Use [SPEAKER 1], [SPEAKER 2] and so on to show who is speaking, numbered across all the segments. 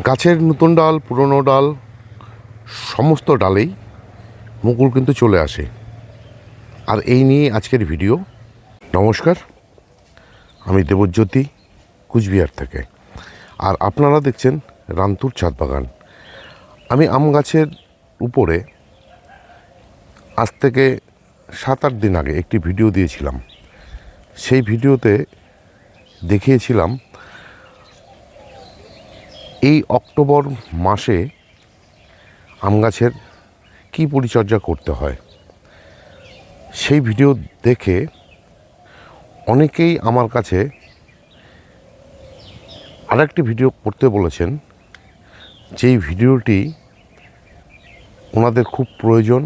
[SPEAKER 1] গাছের নতুন ডাল, পুরনো ডাল, সমস্ত ডালেই মুকুল কিন্তু চলে আসে। আর এই নিয়ে আজকের ভিডিও। নমস্কার, আমি দেবজ্যোতি, কুচবিহার থেকে। আর আপনারা দেখছেন রান্তুর ছাদ বাগান। আমি আম গাছের উপরে আজ থেকে সাত আট দিন আগে একটি ভিডিও দিয়েছিলাম। সেই ভিডিওতে দেখিয়েছিলাম এই অক্টোবর মাসে আম গাছের কী পরিচর্যা করতে হয়? সেই ভিডিও দেখে অনেকেই আমার কাছে আরেকটি ভিডিও করতে বলেছেন। যেই ভিডিওটি ওনাদের খুব প্রয়োজন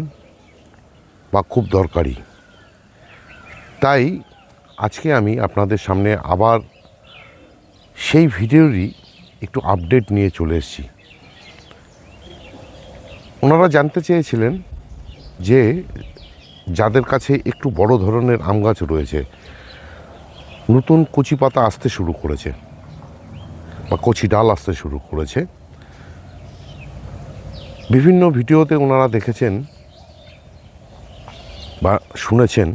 [SPEAKER 1] বা খুব দরকারি। তাই আজকে আমি আপনাদের সামনে আবার সেই ভিডিওরই একটু আপডেট নিয়ে চলে এসেছি। ওনারা জানতে চেয়েছিলেন যে যাদের কাছে একটু বড় ধরনের আম গাছ রয়েছে, নতুন কচি পাতা আসতে শুরু করেছে বা কচি ডাল আসতে শুরু করেছে। বিভিন্ন ভিডিওতে ওনারা দেখেছেন বা শুনেছেন,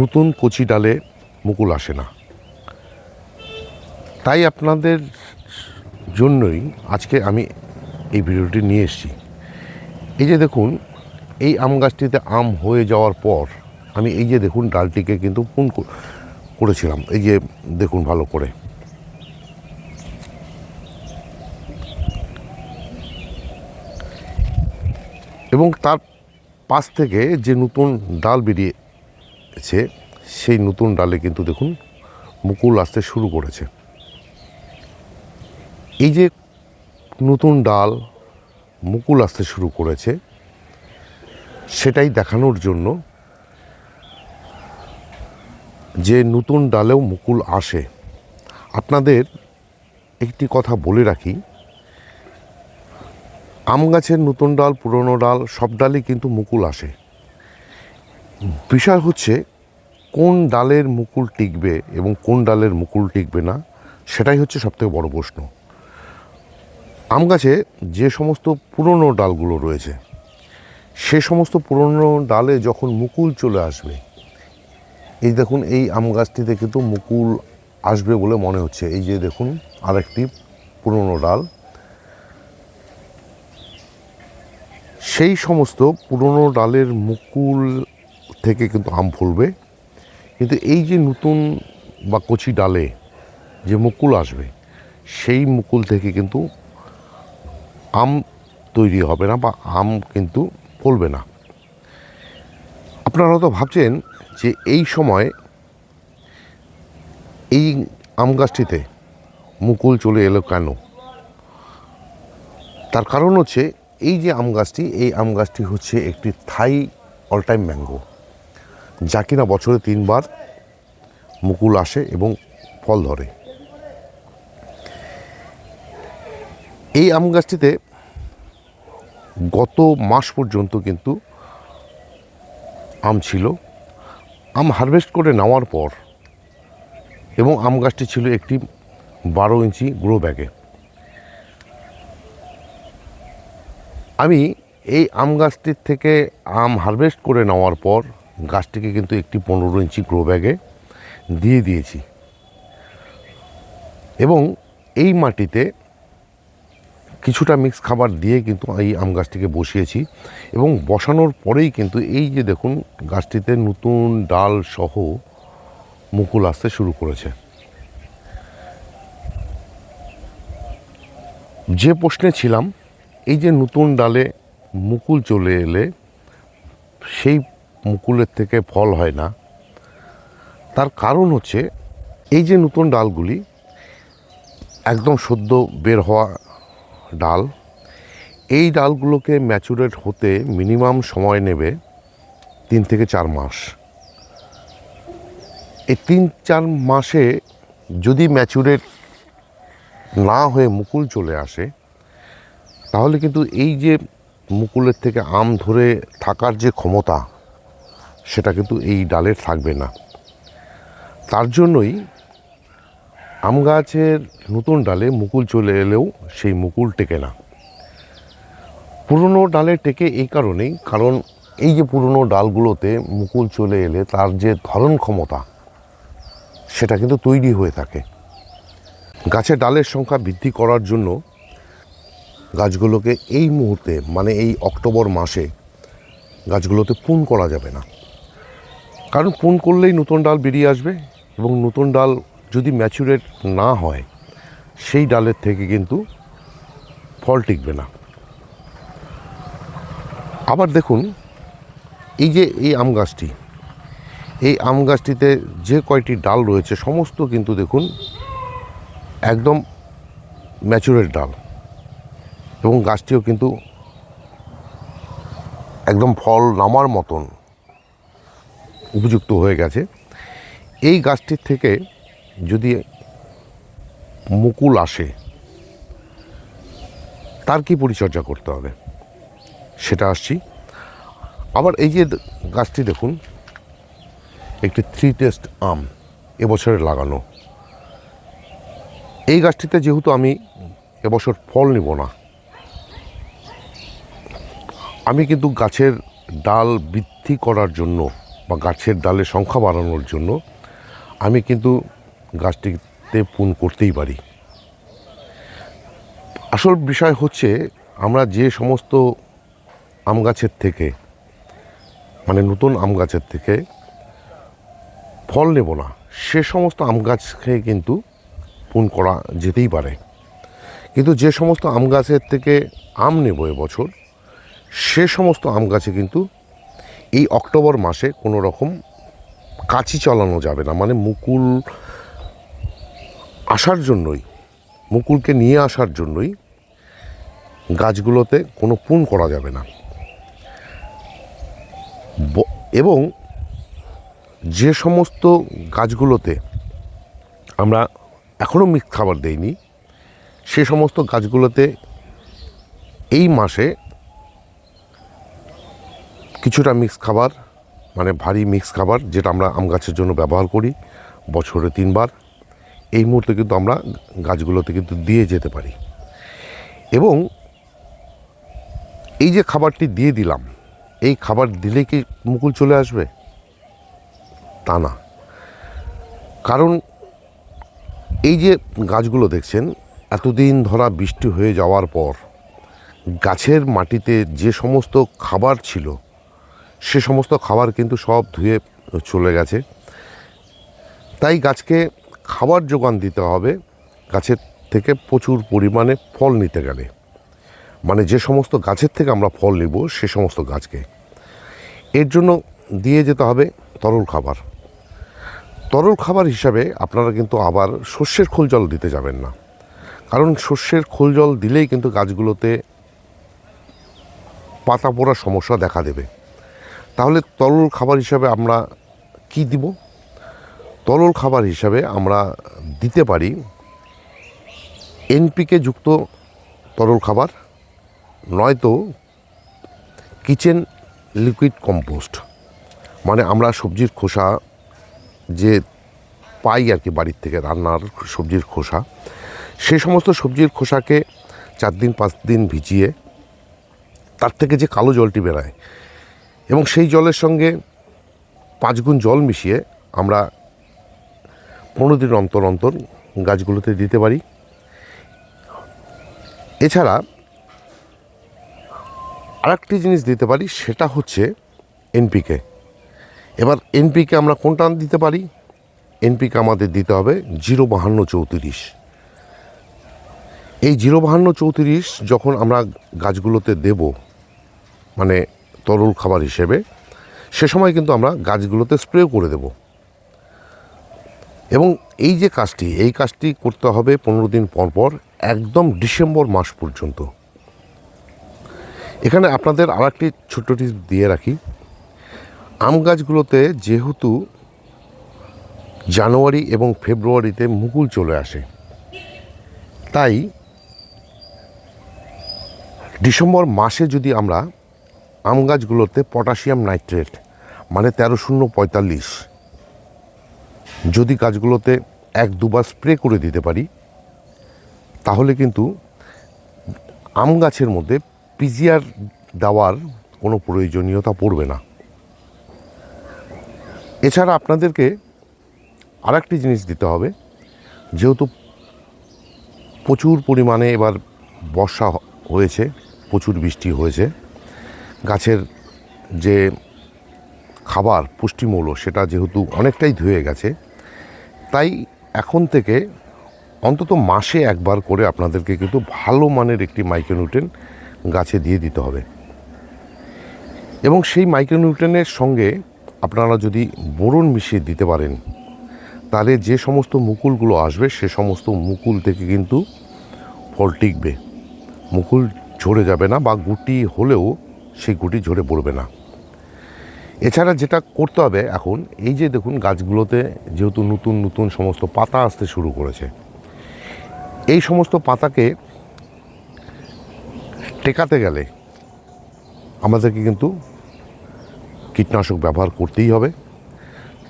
[SPEAKER 1] নতুন কচি ডালে মুকুল আসে না। তাই আপনাদের জন্যই আজকে আমি এই ভিডিওটি নিয়ে এসেছি। এই যে দেখুন, এই আম গাছটিতে আম হয়ে যাওয়ার পর আমি এই যে দেখুন, ডালটিকে কিন্তু পুন করেছিলাম। এই যে দেখুন ভালো করে। এবং তার পাশ থেকে যে নতুন ডাল বেরিয়েছে, সেই নতুন ডালে কিন্তু দেখুন, মুকুল আসতে শুরু করেছে। এই যে নতুন ডাল মুকুল আসতে শুরু করেছে, সেটাই দেখানোর জন্য যে নতুন ডালেও মুকুল আসে। আপনাদের একটি কথা বলে রাখি, আম গাছের নতুন ডাল, পুরনো ডাল, সব ডালই কিন্তু মুকুল আসে। বিষয় হচ্ছে কোন ডালের মুকুল টিকবে এবং কোন ডালের মুকুল টিকবে না, সেটাই হচ্ছে সবথেকে বড় প্রশ্ন। আম গাছে যে সমস্ত পুরনো ডালগুলো রয়েছে, সে সমস্ত পুরনো ডালে যখন মুকুল চলে আসবে, এই দেখুন, এই আম গাছটিতে কিন্তু মুকুল আসবে বলে মনে হচ্ছে। এই যে দেখুন, আরেকটি পুরনো ডাল। সেই সমস্ত পুরনো ডালের মুকুল থেকে কিন্তু আম ফলবে। কিন্তু এই যে নতুন বা কচি ডালে যে মুকুল আসবে, সেই মুকুল থেকে কিন্তু আম তৈরি হবে না বা আম কিন্তু ফলবে না। আপনারা হয়তো ভাবছেন যে এই সময় এই আম গাছটিতে মুকুল চলে এলো কেন? তার কারণ হচ্ছে এই যে আম গাছটি, এই আম গাছটি হচ্ছে একটি থাই অল টাইম ম্যাঙ্গো, যা কিনা বছরে তিনবার মুকুল আসে এবং ফল ধরে। এই আম গাছটিতে গত মাস পর্যন্ত কিন্তু আম ছিল। আম হারভেস্ট করে নেওয়ার পর এবং আম গাছটি ছিল একটি বারো ইঞ্চি গ্রো ব্যাগে আমি এই আম গাছটির থেকে আম হারভেস্ট করে নেওয়ার পর গাছটিকে কিন্তু একটি পনেরো ইঞ্চি গ্রো ব্যাগে দিয়ে দিয়েছি। এবং এই মাটিতে কিছুটা মিক্স খাবার দিয়ে কিন্তু এই আম গাছটিকে বসিয়েছি এবং বসানোর পরেই কিন্তু এই যে দেখুন, গাছটিতে নতুন ডাল সহ মুকুল আসতে শুরু করেছে। যে প্রশ্নে ছিলাম, এই যে নতুন ডালে মুকুল চলে এলে সেই মুকুলের থেকে ফল হয় না। তার কারণ হচ্ছে, এই যে নতুন ডালগুলি একদম সদ্য বের হওয়া ডাল। এই ডালগুলোকে ম্যাচুরেট হতে মিনিমাম সময় নেবে তিন থেকে চার মাস। এই তিন চার মাসে যদি ম্যাচুরেট না হয়ে মুকুল চলে আসে, তাহলে কিন্তু এই যে মুকুলের থেকে আম ধরে থাকার যে ক্ষমতা, সেটা কিন্তু এই ডালের থাকবে না। তার জন্যই আম গাছের নতুন ডালে মুকুল চলে এলেও সেই মুকুল টেকে না। পুরনো ডালে টেকে এই কারণেই, কারণ এই যে পুরনো ডালগুলোতে মুকুল চলে এলে তার যে ধরন ক্ষমতা, সেটা কিন্তু তৈরি হয়ে থাকে। গাছের ডালের সংখ্যা বৃদ্ধি করার জন্য গাছগুলোকে এই মুহূর্তে মানে এই অক্টোবর মাসে গাছগুলোতে পুন করা যাবে না। কারণ পুন করলেই নতুন ডাল বেরিয়ে আসবে এবং নতুন ডাল যদি ম্যাচুরেট না হয়, সেই ডালের থেকে কিন্তু ফল টিকবে না। আবার দেখুন, এই যে এই আম গাছটি, এই আম গাছটিতে যে কয়টি ডাল রয়েছে, সমস্ত কিন্তু দেখুন একদম ম্যাচুরেট ডাল এবং গাছটিও কিন্তু একদম ফল নামার মতন উপযুক্ত হয়ে গেছে। এই গাছটির থেকে যদি মুকুল আসে, তার কি পরিচর্যা করতে হবে? সেটা আসছি। আবার এই যে গাছটি দেখুন, একটি থ্রি টেস্ট আম এবছরে লাগানো। এই গাছটিতে যেহেতু আমি এবছর ফল নিব না, আমি কিন্তু গাছের ডাল বৃদ্ধি করার জন্য বা গাছের ডালের সংখ্যা বাড়ানোর জন্য আমি কিন্তু গাছটিতে পুন করতেই পারি। আসল বিষয় হচ্ছে আমরা যে সমস্ত আম গাছের থেকে মানে নতুন আম গাছের থেকে ফল নেব না, সে সমস্ত আম গাছকে কিন্তু পুন করা যেতেই পারে। কিন্তু যে সমস্ত আম গাছের থেকে আম নেব এবছর, সে সমস্ত আম গাছে কিন্তু এই অক্টোবর মাসে কোনো রকম কাছি চালানো যাবে না মানে মুকুল আসার জন্যই, মুকুলকে নিয়ে আসার জন্যই গাছগুলোতে কোনো পুন করা যাবে না। এবং যে সমস্ত গাছগুলোতে আমরা এখনও মিক্স খাবার দেইনি, সে সমস্ত গাছগুলোতে এই মাসে কিছুটা মিক্স খাবার মানে ভারী মিক্স খাবার, যেটা আমরা আম গাছের জন্য ব্যবহার করি, বছরে তিনবার। এই মুহূর্তে কিন্তু আমরা গাছগুলোতে কিন্তু দিয়ে যেতে পারি। এবং এই যে খাবারটি দিয়ে দিলাম, এই খাবার দিলে কি মুকুল চলে আসবে? তা না। কারণ এই যে গাছগুলো দেখছেন, এতদিন ধরা বৃষ্টি হয়ে যাওয়ার পর গাছের মাটিতে যে সমস্ত খাবার ছিল, সে সমস্ত খাবার কিন্তু সব ধুয়ে চলে গেছে। তাই গাছকে খাবার যোগান দিতে হবে, গাছের থেকে প্রচুর পরিমাণে ফল নিতে গেলে। মানে যে সমস্ত গাছের থেকে আমরা ফল নিব, সে সমস্ত গাছকে। এর জন্য দিয়ে যেতে হবে তরল খাবার। তরল খাবার হিসাবে আপনারা কিন্তু আবার শস্যের খোল জল দিতে যাবেন না। কারণ শস্যের খোল জল দিলেই কিন্তু গাছগুলোতে পাতা পোড়ার সমস্যা দেখা দেবে। তাহলে তরল খাবার হিসাবে আমরা কি দিব? তরল খাবার হিসাবে আমরা দিতে পারি এনপিকে যুক্ত তরল খাবার, নয়তো কিচেন লিকুইড কম্পোস্ট। মানে আমরা সবজির খোসা যে পাই আর কি বাড়ির থেকে রান্নার সবজির খোসা, সে সমস্ত সবজির খোসাকে চার দিন, পাঁচ দিন ভিজিয়ে তার থেকে যে কালো জলটি বেরায় এবং সেই জলের সঙ্গে পাঁচ গুণ জল মিশিয়ে আমরা পনেরো দিন অন্তর অন্তর গাছগুলোতে দিতে পারি। এছাড়া আরেকটি জিনিস দিতে পারি, সেটা হচ্ছে এনপিকে এবার এনপিকে আমরা কোনটা দিতে পারি? এনপিকে আমাদের দিতে হবে জিরো বাহান্ন চৌত্রিশ। এই জিরো বাহান্ন চৌত্রিশ যখন আমরা গাছগুলোতে দেব মানে তরল খাবার হিসেবে, সে সময় কিন্তু আমরা গাছগুলোতে স্প্রে করে দেব। এবং এই যে কাজটি, এই কাজটি করতে হবে পনেরো দিন পর পর, একদম ডিসেম্বর মাস পর্যন্ত। এখানে আপনাদের আর একটি ছোট্ট টিপস দিয়ে রাখি। আম গাছগুলোতে যেহেতু জানুয়ারি এবং ফেব্রুয়ারিতে মুকুল চলে আসে, তাই ডিসেম্বর মাসে যদি আমরা আম গাছগুলোতে পটাশিয়াম নাইট্রেট মানে তেরো শূন্য পঁয়তাল্লিশ যদি গাছগুলোতে এক দুবার স্প্রে করে দিতে পারি, তাহলে কিন্তু আম গাছের মধ্যে পিজিআর দেওয়ার কোনো প্রয়োজনীয়তা পড়বে না। এছাড়া আপনাদেরকে আরেকটি জিনিস দিতে হবে, যেহেতু প্রচুর পরিমাণে এবার বর্ষা হয়েছে, প্রচুর বৃষ্টি হয়েছে, গাছের যে খাবার পুষ্টিমূল্য সেটা যেহেতু অনেকটাই ধুয়ে গেছে তাই এখন থেকে অন্তত মাসে একবার করে আপনাদেরকে কিন্তু ভালো মানের একটি মাইক্রোনিউট্রেন গাছে দিয়ে দিতে হবে। এবং সেই মাইক্রোনিউট্রেনের সঙ্গে আপনারা যদি বোরন মিশিয়ে দিতে পারেন, তাহলে যে সমস্ত মুকুলগুলো আসবে, সে সমস্ত মুকুল থেকে কিন্তু ফল টিকবে। মুকুল ঝরে যাবে না বা গুটি হলেও সেই গুটি ঝরে পড়বে না। এছাড়া যেটা করতে হবে এখন, এই যে দেখুন গাছগুলোতে যেহেতু নতুন নতুন সমস্ত পাতা আসতে শুরু করেছে, এই সমস্ত পাতাকে টেকাতে গেলে আমাদেরকে কিন্তু কীটনাশক ব্যবহার করতেই হবে।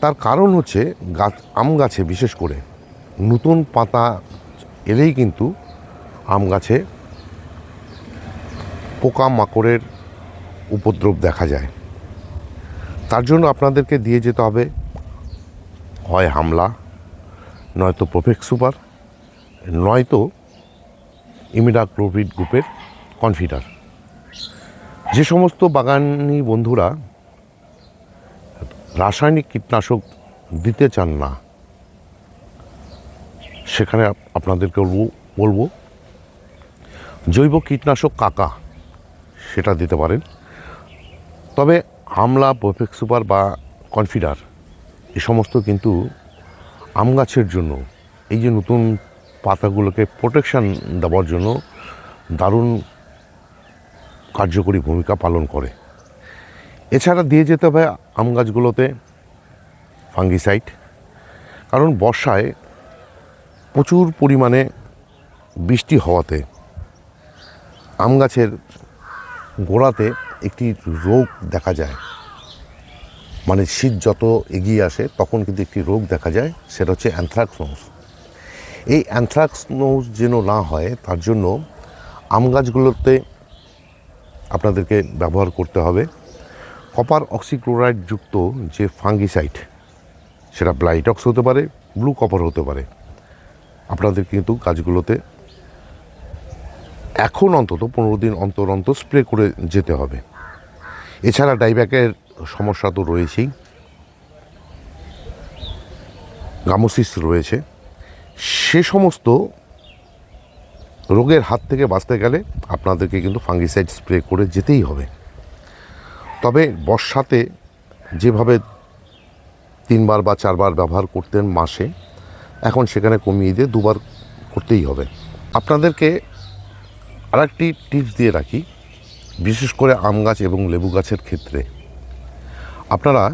[SPEAKER 1] তার কারণ হচ্ছে গাছ, আম গাছে বিশেষ করে নতুন পাতা এলেই কিন্তু আম গাছে পোকা মাকড়ের উপদ্রব দেখা যায়। তার জন্য আপনাদেরকে দিয়ে যেতে হবে। হয় হামলা, নয়তো প্রোফেক্স সুপার নয়তো ইমিডাক্লোভিড গ্রুপের কনফিডার যে সমস্ত বাগানি বন্ধুরা রাসায়নিক কীটনাশক দিতে চান না, সেখানে আপ- আপনাদেরকে বলব, জৈব কীটনাশক কাকা সেটা দিতে পারেন। তবে আমলা পারফেক্ট সুপার বা কনফিডার, এ সমস্ত কিন্তু আম গাছের জন্য, এই যে নতুন পাতাগুলোকে প্রোটেকশান দেওয়ার জন্য দারুণ কার্যকরী ভূমিকা পালন করে। এছাড়া দিয়ে যেতে হবে আম গাছগুলোতে ফাঙ্গিসাইড কারণ বর্ষায় প্রচুর পরিমাণে বৃষ্টি হওয়াতে আম গাছের গোড়াতে একটি রোগ দেখা যায়। মানে শীত যত এগিয়ে আসে, তখন কিন্তু একটি রোগ দেখা যায়, সেটা হচ্ছে অ্যানথ্রাক্স নোজ এই অ্যানথ্রাক্স নোজ যেন না হয়, তার জন্য আম গাছগুলোতে আপনাদেরকে ব্যবহার করতে হবে। কপার অক্সিক্লোরাইড যুক্ত যে ফাঙ্গিসাইড, সেটা ব্লাইটক্স হতে পারে, ব্লু কপার হতে পারে। আপনাদের কিন্তু গাছগুলোতে এখন অন্তত পনেরো দিন অন্তর অন্তর স্প্রে করে যেতে হবে। এছাড়া ডাইব্যাকের সমস্যা তো রয়েছেই। গামোসিস রয়েছে। সে সমস্ত রোগের হাত থেকে বাঁচতে গেলে আপনাদেরকে কিন্তু ফাঙ্গিসাইড স্প্রে করে যেতেই হবে। তবে বর্ষাতে যেভাবে তিনবার বা চারবার ব্যবহার করতেন মাসে, এখন সেখানে কমিয়ে দিয়ে দুবার করতেই হবে। আপনাদেরকে আরেকটি টিপস দিয়ে রাখি। বিশেষ করে আম গাছ এবং লেবু গাছের ক্ষেত্রে। আপনারা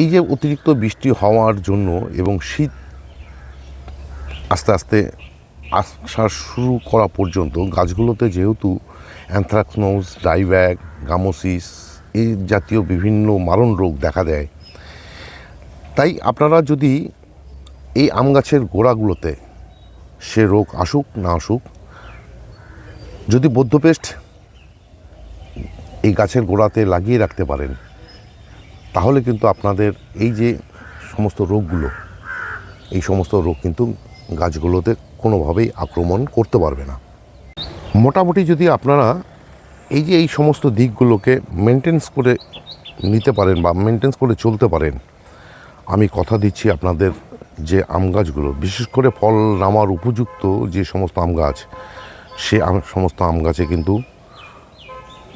[SPEAKER 1] এই যে অতিরিক্ত বৃষ্টি হওয়ার জন্য এবং শীত আস্তে আস্তে আসা শুরু করা পর্যন্ত গাছগুলোতে যেহেতু অ্যানথ্রাক্সনোজ ডাইব্যাক গামোসিস এই জাতীয় বিভিন্ন মারণ রোগ দেখা দেয়, তাই আপনারা যদি এই আম গাছের গোড়াগুলোতে সে রোগ আসুক না আসুক, যদি বৌদ্ধপেস্ট এই গাছের গোড়াতে লাগিয়ে রাখতে পারেন। তাহলে কিন্তু আপনাদের এই যে সমস্ত রোগগুলো, এই সমস্ত রোগ কিন্তু গাছগুলোতে কোনোভাবেই আক্রমণ করতে পারবে না। মোটামুটি যদি আপনারা এই যে এই সমস্ত দিকগুলোকে মেনটেন্স করে নিতে পারেন বা মেনটেন্স করে চলতে পারেন, আমি কথা দিচ্ছি আপনাদের যে আম গাছগুলো, বিশেষ করে ফল নামার উপযুক্ত যে সমস্ত আম গাছ, সে সমস্ত আম গাছে কিন্তু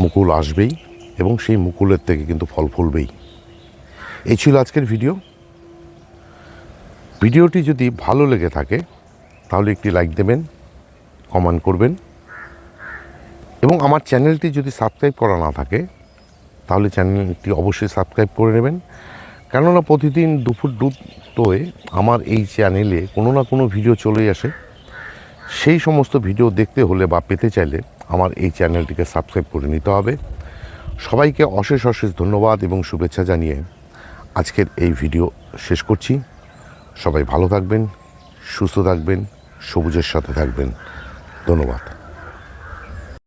[SPEAKER 1] মুকুল আসবেই এবং সেই মুকুলের থেকে কিন্তু ফল ফুলবেই। এই ছিল আজকের ভিডিও। ভিডিওটি যদি ভালো লেগে থাকে, তাহলে একটি লাইক দেবেন, কমেন্ট করবেন। এবং আমার চ্যানেলটি যদি সাবস্ক্রাইব করা না থাকে, তাহলে চ্যানেলটি অবশ্যই সাবস্ক্রাইব করে নেবেন। কেননা প্রতিদিন দুপুর দুটোয় আমার এই চ্যানেলে কোনো না কোনো ভিডিও চলেই আসে। সেই সমস্ত ভিডিও দেখতে হলে বা পেতে চাইলে আমার এই চ্যানেলটিকে সাবস্ক্রাইব করে নিতে হবে। সবাইকে অশেষ অশেষ ধন্যবাদ এবং শুভেচ্ছা জানিয়ে আজকের এই ভিডিও শেষ করছি। সবাই ভালো থাকবেন, সুস্থ থাকবেন, সবুজের সাথে থাকবেন। ধন্যবাদ।